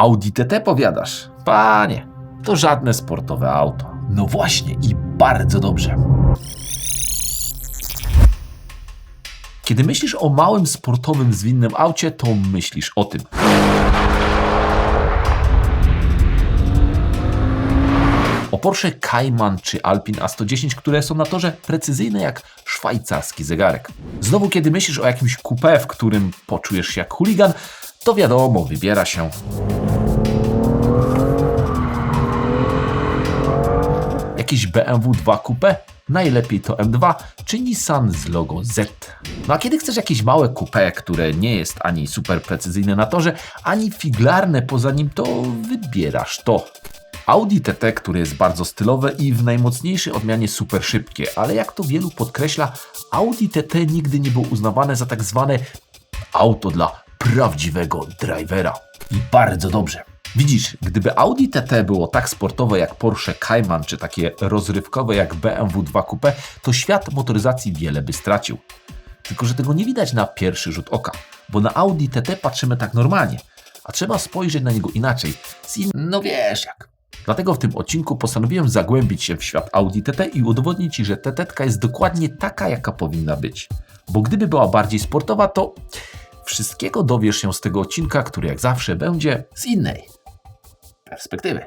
Audi TT powiadasz? Panie, to żadne sportowe auto. No właśnie i bardzo dobrze. Kiedy myślisz o małym sportowym zwinnym aucie, to myślisz o tym. O Porsche Cayman czy Alpine A110, które są na torze precyzyjne jak szwajcarski zegarek. Znowu, kiedy myślisz o jakimś coupé, w którym poczujesz się jak chuligan, to wiadomo, wybiera się Jakiś BMW 2 Coupe? Najlepiej to M2 czy Nissan z logo Z. No a kiedy chcesz jakieś małe coupé, które nie jest ani super precyzyjne na torze, ani figlarne poza nim, to wybierasz to. Audi TT, które jest bardzo stylowe i w najmocniejszej odmianie super szybkie, ale jak to wielu podkreśla, Audi TT nigdy nie było uznawane za tak zwane auto dla prawdziwego drivera. I bardzo dobrze. Widzisz, gdyby Audi TT było tak sportowe jak Porsche Cayman, czy takie rozrywkowe jak BMW 2 Coupe, to świat motoryzacji wiele by stracił. Tylko, że tego nie widać na pierwszy rzut oka, bo na Audi TT patrzymy tak normalnie, a trzeba spojrzeć na niego inaczej, z in... no wiesz jak. Dlatego w tym odcinku postanowiłem zagłębić się w świat Audi TT i udowodnić Ci, że TT jest dokładnie taka, jaka powinna być. Bo gdyby była bardziej sportowa, to wszystkiego dowiesz się z tego odcinka, który jak zawsze będzie z innej perspektywy.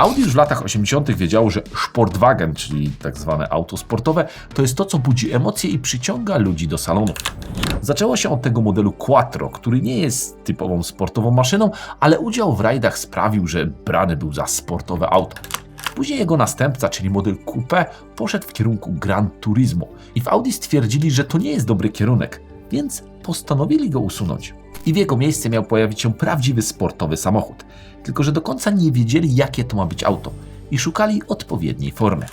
Audi już w latach 80. wiedziało, że Sportwagen, czyli tak zwane auto sportowe, to jest to, co budzi emocje i przyciąga ludzi do salonów. Zaczęło się od tego modelu Quattro, który nie jest typową sportową maszyną, ale udział w rajdach sprawił, że brany był za sportowe auto. Później jego następca, czyli model Coupe, poszedł w kierunku Gran Turismo i w Audi stwierdzili, że to nie jest dobry kierunek, więc postanowili go usunąć. I w jego miejsce miał pojawić się prawdziwy sportowy samochód. Tylko, że do końca nie wiedzieli, jakie to ma być auto i szukali odpowiedniej formy.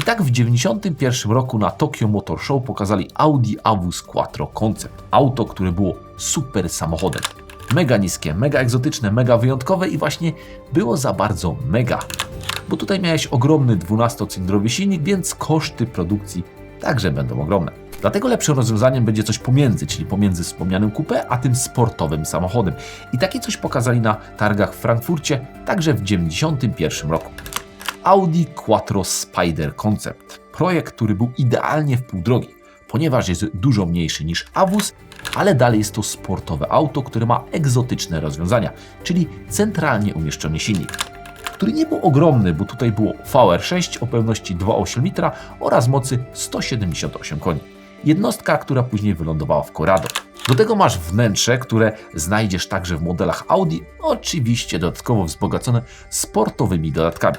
I tak w 1991 roku na Tokyo Motor Show pokazali Audi Avus Quattro Concept. Auto, które było super samochodem. Mega niskie, mega egzotyczne, mega wyjątkowe i właśnie było za bardzo mega. Bo tutaj miałeś ogromny 12-cylindrowy silnik, więc koszty produkcji także będą ogromne. Dlatego lepszym rozwiązaniem będzie coś pomiędzy, czyli pomiędzy wspomnianym coupé, a tym sportowym samochodem. I takie coś pokazali na targach w Frankfurcie także w 1991 roku. Audi Quattro Spider Concept. Projekt, który był idealnie w pół drogi, ponieważ jest dużo mniejszy niż Avus, ale dalej jest to sportowe auto, które ma egzotyczne rozwiązania, czyli centralnie umieszczony silnik który nie był ogromny, bo tutaj było VR6 o pełności 2,8 litra oraz mocy 178 koni. Jednostka, która później wylądowała w Corrado. Do tego masz wnętrze, które znajdziesz także w modelach Audi, oczywiście dodatkowo wzbogacone sportowymi dodatkami.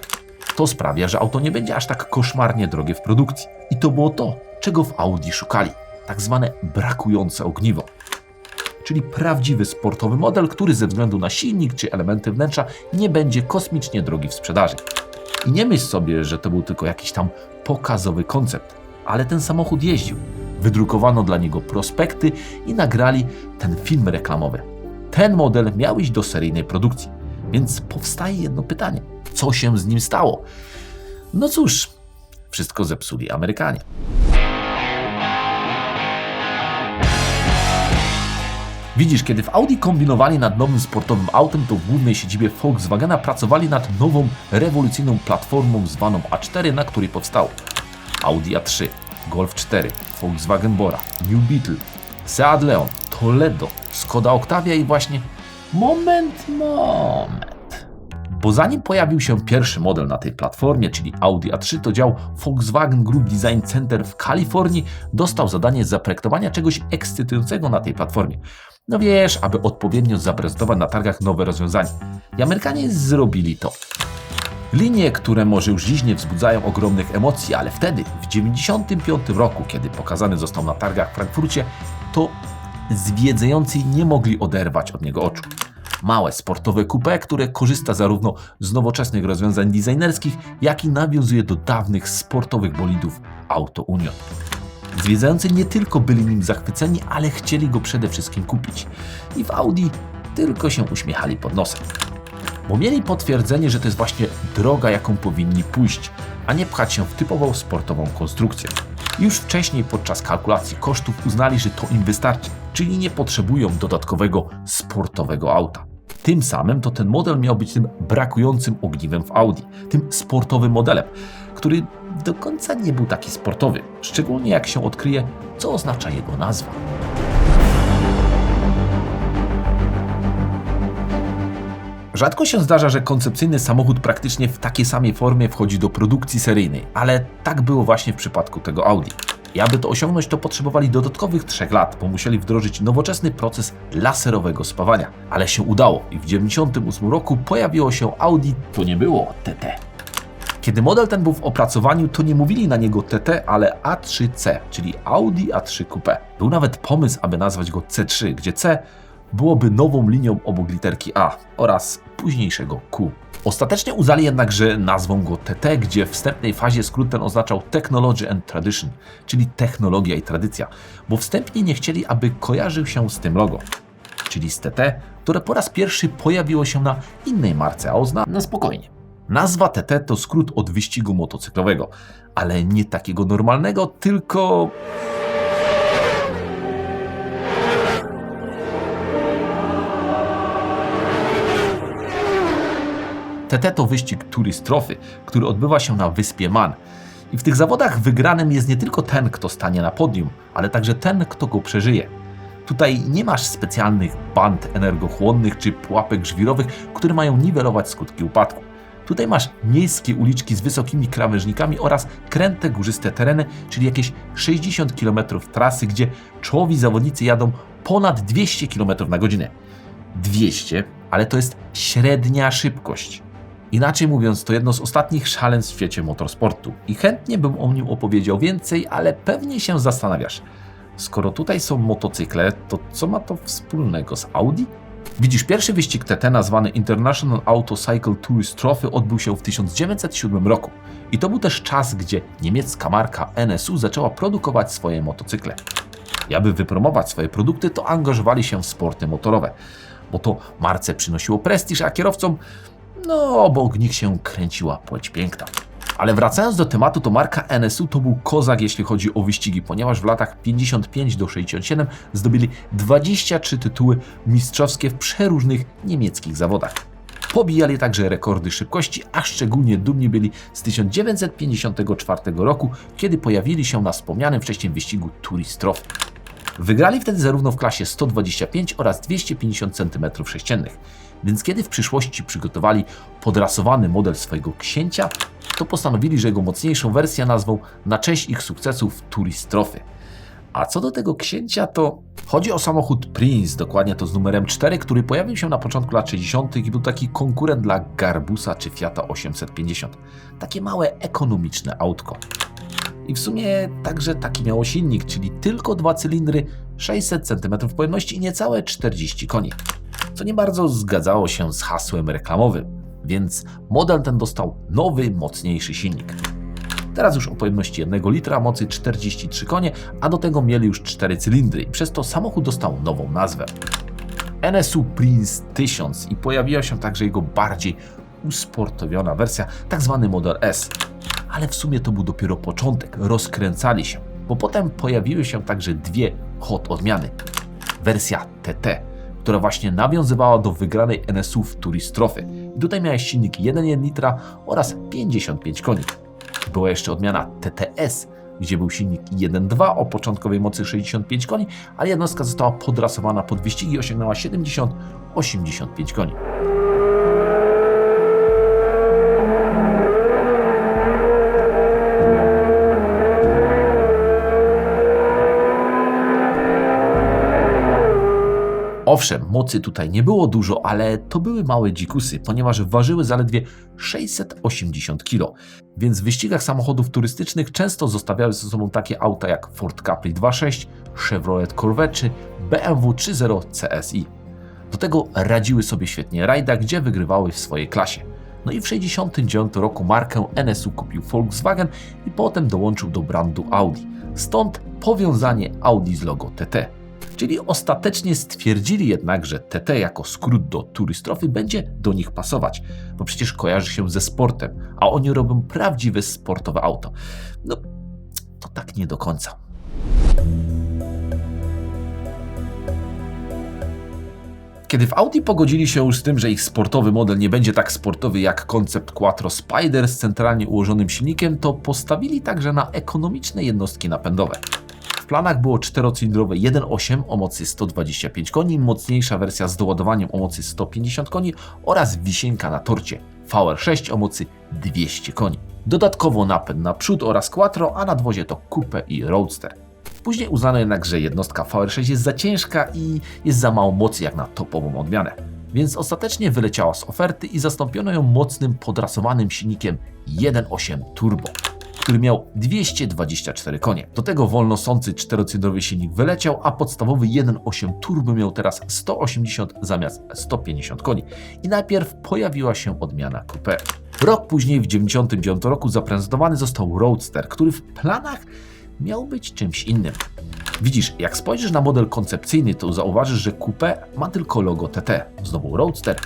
To sprawia, że auto nie będzie aż tak koszmarnie drogie w produkcji. I to było to, czego w Audi szukali. Tak zwane brakujące ogniwo czyli prawdziwy sportowy model, który ze względu na silnik czy elementy wnętrza nie będzie kosmicznie drogi w sprzedaży. I nie myśl sobie, że to był tylko jakiś tam pokazowy koncept, ale ten samochód jeździł. Wydrukowano dla niego prospekty i nagrali ten film reklamowy. Ten model miał iść do seryjnej produkcji, więc powstaje jedno pytanie: co się z nim stało? No cóż, wszystko zepsuli Amerykanie. Widzisz, kiedy w Audi kombinowali nad nowym sportowym autem, to w głównej siedzibie Volkswagena pracowali nad nową, rewolucyjną platformą zwaną A4, na której powstało Audi A3, Golf 4, Volkswagen Bora, New Beetle, Seat Leon, Toledo, Skoda Octavia i właśnie moment, moment. Bo zanim pojawił się pierwszy model na tej platformie, czyli Audi A3, to dział Volkswagen Group Design Center w Kalifornii dostał zadanie zaprojektowania czegoś ekscytującego na tej platformie. No wiesz, aby odpowiednio zaprezentować na targach nowe rozwiązanie. I Amerykanie zrobili to. Linie, które może już dziś nie wzbudzają ogromnych emocji, ale wtedy, w 1995 roku, kiedy pokazany został na targach w Frankfurcie, to zwiedzający nie mogli oderwać od niego oczu. Małe sportowe coupé, które korzysta zarówno z nowoczesnych rozwiązań designerskich, jak i nawiązuje do dawnych sportowych bolidów Auto Union. Zwiedzający nie tylko byli nim zachwyceni, ale chcieli go przede wszystkim kupić. I w Audi tylko się uśmiechali pod nosem. Bo mieli potwierdzenie, że to jest właśnie droga, jaką powinni pójść. a nie pchać się w typową sportową konstrukcję. Już wcześniej podczas kalkulacji kosztów uznali, że to im wystarczy, czyli nie potrzebują dodatkowego sportowego auta. Tym samym to ten model miał być tym brakującym ogniwem w Audi, tym sportowym modelem, który do końca nie był taki sportowy, szczególnie jak się odkryje, co oznacza jego nazwa. Rzadko się zdarza, że koncepcyjny samochód praktycznie w takiej samej formie wchodzi do produkcji seryjnej, ale tak było właśnie w przypadku tego Audi. I aby to osiągnąć, to potrzebowali dodatkowych trzech lat, bo musieli wdrożyć nowoczesny proces laserowego spawania. Ale się udało i w 1998 roku pojawiło się Audi, to nie było TT. Kiedy model ten był w opracowaniu, to nie mówili na niego TT, ale A3C, czyli Audi A3 Coupe. Był nawet pomysł, aby nazwać go C3, gdzie C byłoby nową linią obok literki A oraz późniejszego Q. Ostatecznie uznali jednak, że nazwą go TT, gdzie w wstępnej fazie skrót ten oznaczał Technology and Tradition, czyli technologia i tradycja, bo wstępnie nie chcieli, aby kojarzył się z tym logo, czyli z TT, które po raz pierwszy pojawiło się na innej marce, a uzna na spokojnie. Nazwa TT to skrót od wyścigu motocyklowego, ale nie takiego normalnego, tylko TT to wyścig turystrofy, który odbywa się na wyspie Man. I w tych zawodach wygranym jest nie tylko ten, kto stanie na podium, ale także ten, kto go przeżyje. Tutaj nie masz specjalnych band energochłonnych czy pułapek żwirowych, które mają niwelować skutki upadku. Tutaj masz miejskie uliczki z wysokimi krawężnikami oraz kręte górzyste tereny, czyli jakieś 60 km trasy, gdzie czołowi zawodnicy jadą ponad 200 km na godzinę. 200, ale to jest średnia szybkość. Inaczej mówiąc, to jedno z ostatnich szaleństw w świecie motorsportu i chętnie bym o nim opowiedział więcej, ale pewnie się zastanawiasz. Skoro tutaj są motocykle, to co ma to wspólnego z Audi? Widzisz, pierwszy wyścig TT nazwany International Auto Cycle Tourist Trophy odbył się w 1907 roku. I to był też czas, gdzie niemiecka marka NSU zaczęła produkować swoje motocykle. I aby wypromować swoje produkty, to angażowali się w sporty motorowe, bo to marce przynosiło prestiż, a kierowcom no, obok nich się kręciła płeć piękna. Ale wracając do tematu, to marka NSU to był kozak, jeśli chodzi o wyścigi, ponieważ w latach 55 do 67 zdobyli 23 tytuły mistrzowskie w przeróżnych niemieckich zawodach. Pobijali także rekordy szybkości, a szczególnie dumni byli z 1954 roku, kiedy pojawili się na wspomnianym wcześniej wyścigu Turistrof. Wygrali wtedy zarówno w klasie 125 oraz 250 cm3. Więc kiedy w przyszłości przygotowali podrasowany model swojego księcia, to postanowili, że jego mocniejszą wersję nazwą na cześć ich sukcesów Turistrofy. A co do tego księcia, to chodzi o samochód Prince, dokładnie to z numerem 4, który pojawił się na początku lat 60. i był taki konkurent dla Garbusa czy Fiata 850. Takie małe, ekonomiczne autko. I w sumie także taki miało silnik, czyli tylko dwa cylindry, 600 cm pojemności i niecałe 40 koni co nie bardzo zgadzało się z hasłem reklamowym, więc model ten dostał nowy, mocniejszy silnik. Teraz już o pojemności 1 litra, mocy 43 konie, a do tego mieli już 4 cylindry i przez to samochód dostał nową nazwę. NSU Prince 1000 i pojawiła się także jego bardziej usportowiona wersja, tak zwany model S. Ale w sumie to był dopiero początek, rozkręcali się, bo potem pojawiły się także dwie hot odmiany. Wersja TT, która właśnie nawiązywała do wygranej NSU w Turistrofy. I tutaj miałeś silnik 1,1 litra oraz 55 koni. Była jeszcze odmiana TTS, gdzie był silnik 1.2 o początkowej mocy 65 koni, ale jednostka została podrasowana pod wyścigi i osiągnęła 70-85 koni. Owszem, mocy tutaj nie było dużo, ale to były małe dzikusy, ponieważ ważyły zaledwie 680 kg. Więc w wyścigach samochodów turystycznych często zostawiały ze sobą takie auta jak Ford Capri 2.6, Chevrolet Corvette czy BMW 3.0 CSI. Do tego radziły sobie świetnie rajda, gdzie wygrywały w swojej klasie. No i w 1969 roku markę NSU kupił Volkswagen i potem dołączył do brandu Audi. Stąd powiązanie Audi z logo TT. Czyli ostatecznie stwierdzili jednak, że TT jako skrót do turystrofy będzie do nich pasować, bo przecież kojarzy się ze sportem, a oni robią prawdziwe sportowe auto. No, to tak nie do końca. Kiedy w Audi pogodzili się już z tym, że ich sportowy model nie będzie tak sportowy jak koncept Quattro Spider z centralnie ułożonym silnikiem, to postawili także na ekonomiczne jednostki napędowe. W planach było czterocylindrowe 1.8 o mocy 125 koni, mocniejsza wersja z doładowaniem o mocy 150 koni oraz wisienka na torcie VR6 o mocy 200 koni. Dodatkowo napęd na przód oraz quattro, a nadwozie to coupe i roadster. Później uznano jednak, że jednostka VR6 jest za ciężka i jest za mało mocy jak na topową odmianę. Więc ostatecznie wyleciała z oferty i zastąpiono ją mocnym, podrasowanym silnikiem 1.8 turbo który miał 224 konie. Do tego wolnosący czterocylindrowy silnik wyleciał, a podstawowy 1.8 turbo miał teraz 180 zamiast 150 koni. I najpierw pojawiła się odmiana coupe. Rok później, w 1999 roku, zaprezentowany został Roadster, który w planach miał być czymś innym. Widzisz, jak spojrzysz na model koncepcyjny, to zauważysz, że coupe ma tylko logo TT. Znowu Roadster.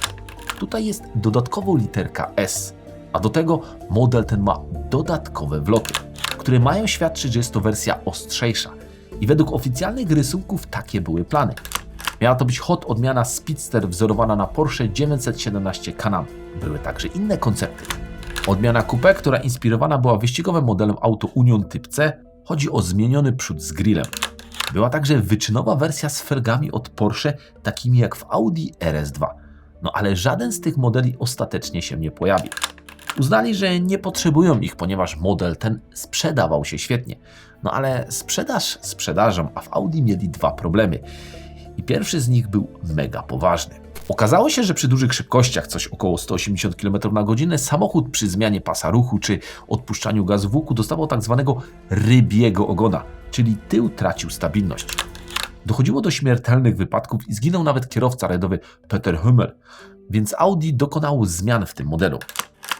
Tutaj jest dodatkowo literka S, a do tego model ten ma dodatkowe wloty, które mają świadczyć, że jest to wersja ostrzejsza. I według oficjalnych rysunków takie były plany. Miała to być hot odmiana Speedster wzorowana na Porsche 917 Canam. Były także inne koncepty. Odmiana coupe, która inspirowana była wyścigowym modelem auto Union Typ C, chodzi o zmieniony przód z grillem. Była także wyczynowa wersja z felgami od Porsche, takimi jak w Audi RS2. No ale żaden z tych modeli ostatecznie się nie pojawił. Uznali, że nie potrzebują ich, ponieważ model ten sprzedawał się świetnie. No ale sprzedaż sprzedażą, a w Audi mieli dwa problemy. I pierwszy z nich był mega poważny. Okazało się, że przy dużych szybkościach, coś około 180 km na godzinę, samochód przy zmianie pasa ruchu czy odpuszczaniu gazu w łuku dostawał tak zwanego rybiego ogona, czyli tył tracił stabilność. Dochodziło do śmiertelnych wypadków i zginął nawet kierowca rajdowy Peter Hummel, więc Audi dokonało zmian w tym modelu.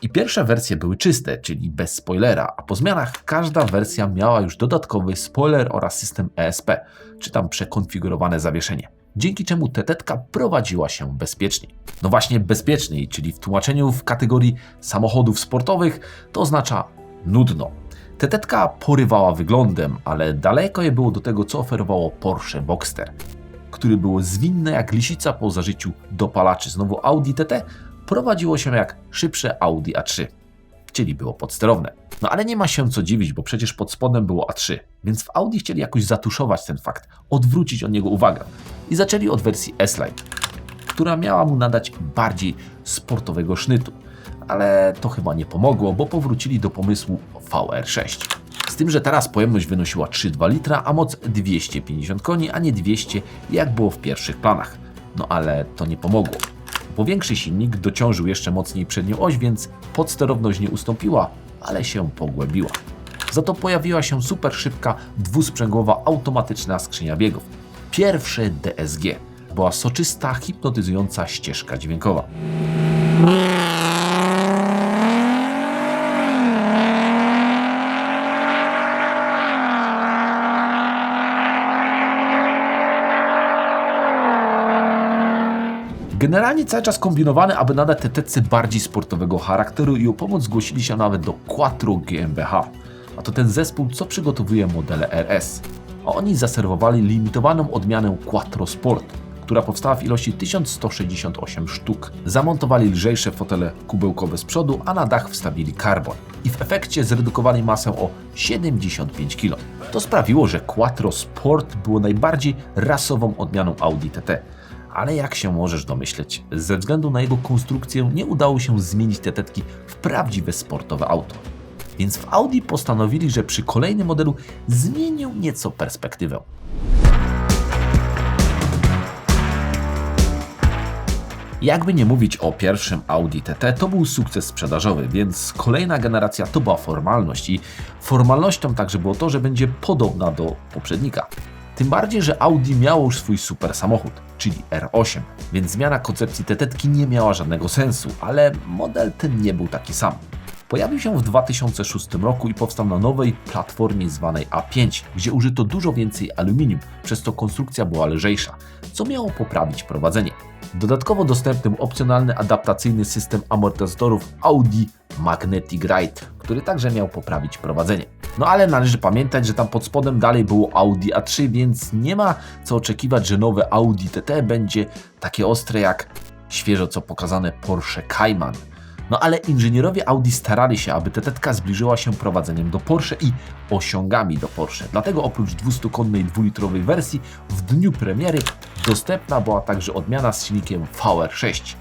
I pierwsze wersje były czyste, czyli bez spoilera, a po zmianach każda wersja miała już dodatkowy spoiler oraz system ESP, czy tam przekonfigurowane zawieszenie. Dzięki czemu tetetka prowadziła się bezpieczniej. No właśnie bezpieczniej, czyli w tłumaczeniu w kategorii samochodów sportowych to oznacza nudno. Tetetka porywała wyglądem, ale daleko je było do tego, co oferowało Porsche Boxster, który było zwinne jak lisica po zażyciu dopalaczy. Znowu Audi TT prowadziło się jak szybsze Audi A3, czyli było podsterowne. No ale nie ma się co dziwić, bo przecież pod spodem było A3, więc w Audi chcieli jakoś zatuszować ten fakt, odwrócić od niego uwagę i zaczęli od wersji S-Line, która miała mu nadać bardziej sportowego sznytu. Ale to chyba nie pomogło, bo powrócili do pomysłu VR6. Z tym, że teraz pojemność wynosiła 3,2 litra, a moc 250 koni, a nie 200, jak było w pierwszych planach. No ale to nie pomogło. Powiększy silnik dociążył jeszcze mocniej przednią oś, więc podsterowność nie ustąpiła, ale się pogłębiła. Za to pojawiła się super szybka, dwusprzęgłowa, automatyczna skrzynia biegów. Pierwsze DSG. Była soczysta, hipnotyzująca ścieżka dźwiękowa. Generalnie cały czas kombinowany, aby nadać TTC bardziej sportowego charakteru i o pomoc zgłosili się nawet do Quattro GmbH. A to ten zespół, co przygotowuje modele RS. A oni zaserwowali limitowaną odmianę Quattro Sport, która powstała w ilości 1168 sztuk. Zamontowali lżejsze fotele kubełkowe z przodu, a na dach wstawili karbon. I w efekcie zredukowali masę o 75 kg. To sprawiło, że Quattro Sport było najbardziej rasową odmianą Audi TT ale jak się możesz domyśleć, ze względu na jego konstrukcję nie udało się zmienić te tetki w prawdziwe sportowe auto. Więc w Audi postanowili, że przy kolejnym modelu zmienią nieco perspektywę. Jakby nie mówić o pierwszym Audi TT, to był sukces sprzedażowy, więc kolejna generacja to była formalność i formalnością także było to, że będzie podobna do poprzednika. Tym bardziej, że Audi miało już swój super samochód, czyli R8, więc zmiana koncepcji tetetki nie miała żadnego sensu, ale model ten nie był taki sam. Pojawił się w 2006 roku i powstał na nowej platformie zwanej A5, gdzie użyto dużo więcej aluminium, przez co konstrukcja była lżejsza, co miało poprawić prowadzenie. Dodatkowo dostępny był opcjonalny adaptacyjny system amortyzatorów Audi Magnetic Ride, który także miał poprawić prowadzenie. No ale należy pamiętać, że tam pod spodem dalej było Audi A3, więc nie ma co oczekiwać, że nowe Audi TT będzie takie ostre jak świeżo co pokazane Porsche Cayman. No ale inżynierowie Audi starali się, aby TT zbliżyła się prowadzeniem do Porsche i osiągami do Porsche. Dlatego oprócz 200-konnej dwulitrowej wersji w dniu premiery dostępna była także odmiana z silnikiem VR6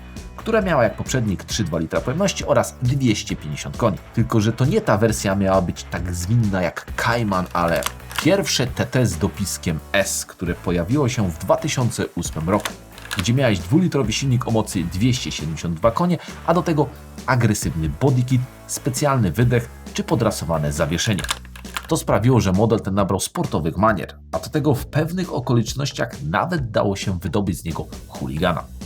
która miała jak poprzednik 3,2 litra pojemności oraz 250 koni. Tylko, że to nie ta wersja miała być tak zwinna jak Cayman, ale pierwsze TT z dopiskiem S, które pojawiło się w 2008 roku gdzie miałeś dwulitrowy silnik o mocy 272 konie, a do tego agresywny bodykit, specjalny wydech czy podrasowane zawieszenie. To sprawiło, że model ten nabrał sportowych manier, a do tego w pewnych okolicznościach nawet dało się wydobyć z niego chuligana.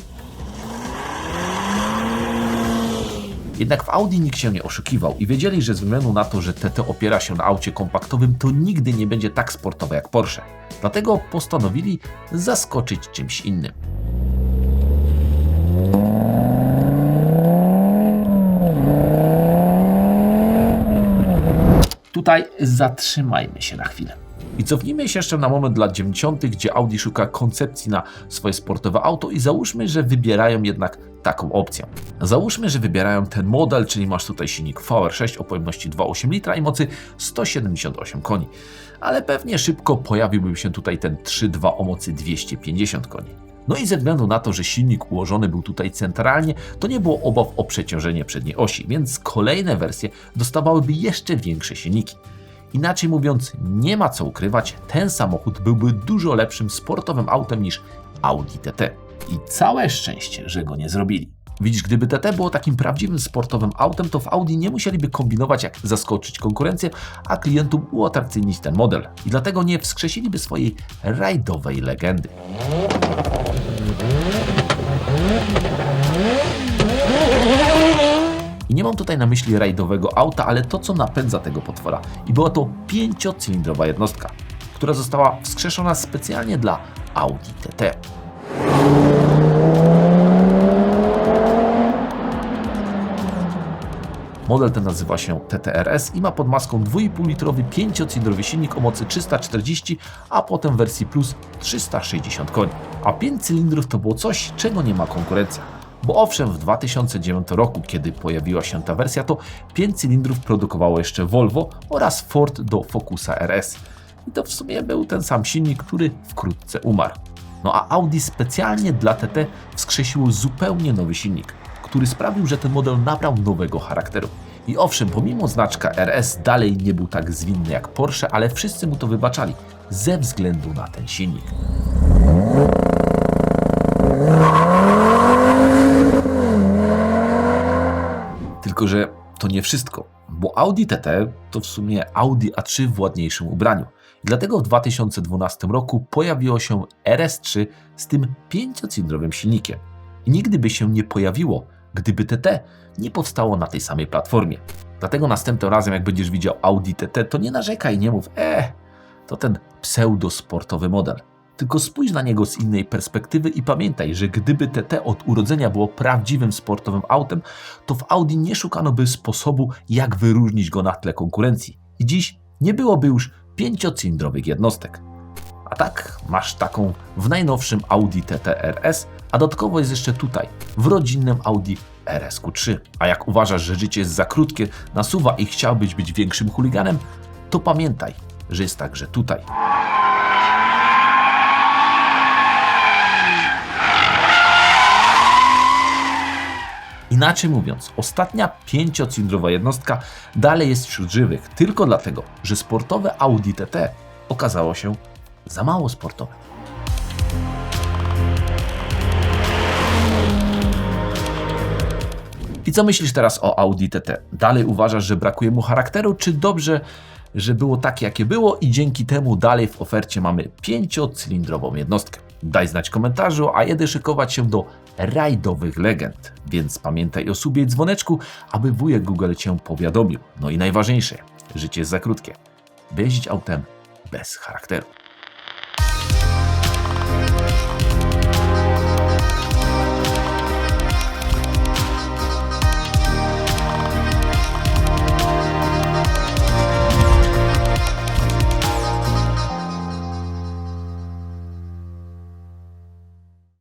Jednak w Audi nikt się nie oszukiwał i wiedzieli, że ze względu na to, że TT opiera się na aucie kompaktowym, to nigdy nie będzie tak sportowe jak Porsche. Dlatego postanowili zaskoczyć czymś innym. Tutaj zatrzymajmy się na chwilę. I cofnijmy się jeszcze na moment lat 90., gdzie Audi szuka koncepcji na swoje sportowe auto i załóżmy, że wybierają jednak taką opcję. Załóżmy, że wybierają ten model, czyli masz tutaj silnik VR6 o pojemności 2,8 litra i mocy 178 koni. Ale pewnie szybko pojawiłby się tutaj ten 3.2 o mocy 250 koni. No i ze względu na to, że silnik ułożony był tutaj centralnie, to nie było obaw o przeciążenie przedniej osi, więc kolejne wersje dostawałyby jeszcze większe silniki. Inaczej mówiąc, nie ma co ukrywać, ten samochód byłby dużo lepszym sportowym autem niż Audi TT. I całe szczęście, że go nie zrobili. Widzisz, gdyby TT było takim prawdziwym sportowym autem, to w Audi nie musieliby kombinować, jak zaskoczyć konkurencję, a klientom uatrakcyjnić ten model. I dlatego nie wskrzesiliby swojej rajdowej legendy. I nie mam tutaj na myśli rajdowego auta, ale to, co napędza tego potwora. I była to pięciocylindrowa jednostka, która została wskrzeszona specjalnie dla Audi TT. Model ten nazywa się TTRS i ma pod maską 2,5-litrowy 5-cylindrowy silnik o mocy 340, a potem w wersji Plus 360 koni. A 5 cylindrów to było coś, czego nie ma konkurencja. Bo owszem, w 2009 roku, kiedy pojawiła się ta wersja, to 5 cylindrów produkowało jeszcze Volvo oraz Ford do Focusa RS. I to w sumie był ten sam silnik, który wkrótce umarł. No a Audi specjalnie dla TT wskrzesiło zupełnie nowy silnik który sprawił, że ten model nabrał nowego charakteru. I owszem, pomimo znaczka RS dalej nie był tak zwinny jak Porsche, ale wszyscy mu to wybaczali ze względu na ten silnik. Tylko, że to nie wszystko, bo Audi TT to w sumie Audi A3 w ładniejszym ubraniu. Dlatego w 2012 roku pojawiło się RS3 z tym pięciocylindrowym silnikiem. I nigdy by się nie pojawiło, gdyby TT nie powstało na tej samej platformie. Dlatego następnym razem, jak będziesz widział Audi TT, to nie narzekaj, nie mów, e, to ten pseudosportowy model. Tylko spójrz na niego z innej perspektywy i pamiętaj, że gdyby TT od urodzenia było prawdziwym sportowym autem, to w Audi nie szukano by sposobu, jak wyróżnić go na tle konkurencji. I dziś nie byłoby już pięciocylindrowych jednostek. A tak, masz taką w najnowszym Audi TT RS, a dodatkowo jest jeszcze tutaj, w rodzinnym Audi RSQ3. A jak uważasz, że życie jest za krótkie, nasuwa i chciałbyś być większym chuliganem, to pamiętaj, że jest także tutaj. Inaczej mówiąc, ostatnia pięciocylindrowa jednostka dalej jest wśród żywych tylko dlatego, że sportowe Audi TT okazało się za mało sportowe. I co myślisz teraz o Audi TT? Dalej uważasz, że brakuje mu charakteru, czy dobrze, że było takie, jakie było i dzięki temu dalej w ofercie mamy pięciocylindrową jednostkę? Daj znać w komentarzu, a jedę szykować się do rajdowych legend. Więc pamiętaj o subie i dzwoneczku, aby wujek Google Cię powiadomił. No i najważniejsze, życie jest za krótkie. By autem bez charakteru.